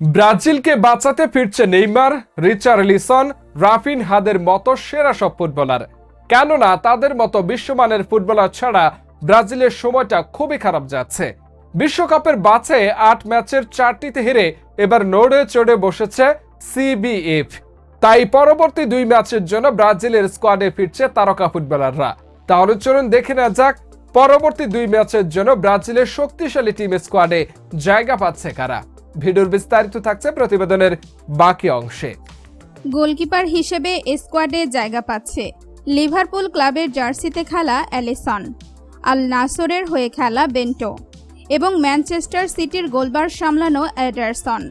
ব্রাজিলকে বাঁচাতে ফিরছে Neymar Richarlison রাফিন হাদের মতো সেরা সব ফুটবলার। কেননা তাদের মতো বিশ্বমানের ফুটবলার ছাড়া ব্রাজিলের সময়টা খুবই খারাপ যাচ্ছে। বিশ্বকাপের বাছে আট ম্যাচের চারটিতে হেরে এবার নড়ে চড়ে বসেছে সিবিএফ তাই পরবর্তী দুই ম্যাচের জন্য ব্রাজিলের স্কোয়াডে ফিরছে তারকা ফুটবলাররা। তাহলে চলুন দেখে নেওয়া যাক, পরবর্তী দুই ম্যাচের জন্য ব্রাজিলের শক্তিশালী টিম স্কোয়াডে জায়গা পাচ্ছে কারা। ভিডিওর বিস্তারিত থাকছে প্রতিবেদনের বাকি অংশে। গোলকিপার হিসেবে স্কোয়াডে জায়গা পাচ্ছে লিভারপুল ক্লাবের জার্সিতে খেলা অ্যালিসন আল নাসরের হয়ে খেলা বেন্টো এবং ম্যানচেস্টার সিটির গোলবার সামলানো অ্যাডারসন।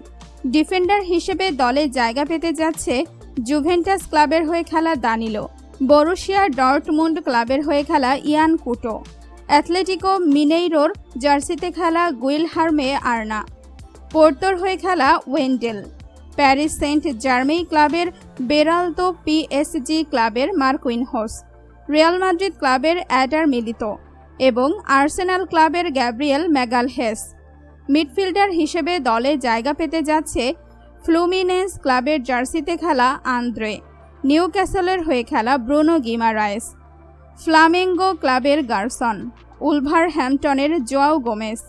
ডিফেন্ডার হিসেবে দলে জায়গা পেতে যাচ্ছে জুভেন্টাস ক্লাবের হয়ে খেলা দানিলো, বরুশিয়া ডর্টমুন্ড ক্লাবের হয়ে খেলা ইয়ান কুটো, অ্যাথলেটিকো মিনেইরোর জার্সিতে খেলা গুইল গুইলহার্মে আর্না পোর্তোর হয়ে খেলা ওয়েন্ডেল। প্যারিস সেন্ট জার্মেই ক্লাবের বেরালতো পিএসজি ক্লাবের মার্কুইনহোস রিয়াল মাদ্রিদ ক্লাবের অ্যাডার মিলিত এবং আর্সেনাল ক্লাবের গ্যাব্রিয়েল ম্যাগালহেস। মিডফিল্ডার হিসেবে দলে জায়গা পেতে যাচ্ছে ফ্লুমিনেন্স ক্লাবের জার্সিতে খেলা আন্দ্রে। নিউ ক্যাসেলের হয়ে খেলা ব্রুনো গিমারায়েস। ফ্লামেঙ্গো ক্লাবের গার্সন। উলভার হ্যাম্পটনের জোয়াও গোমেস।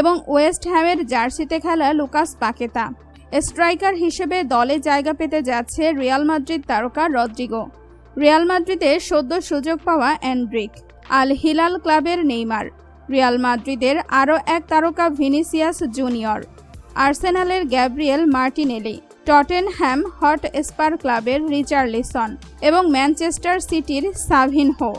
এবং ওয়েস্ট হ্যামের জার্সিতে খেলা লুকাস পাকেতা। স্ট্রাইকার হিসেবে দলে জায়গা পেতে যাচ্ছে রিয়াল মাদ্রিদ তারকা রদ্রিগো। রিয়াল মাদ্রিদে সদ্য সুযোগ পাওয়া অ্যান্ড্রিক আল হিলাল ক্লাবের নেইমার। রিয়াল মাদ্রিদের আরও এক তারকা ভিনিসিয়াস জুনিয়র। আর্সেনালের Gabriel Martinelli, Tottenham Hotspur ক্লাবের রিচার্লিসন এবং ম্যানচেস্টার সিটির সাভিনহো।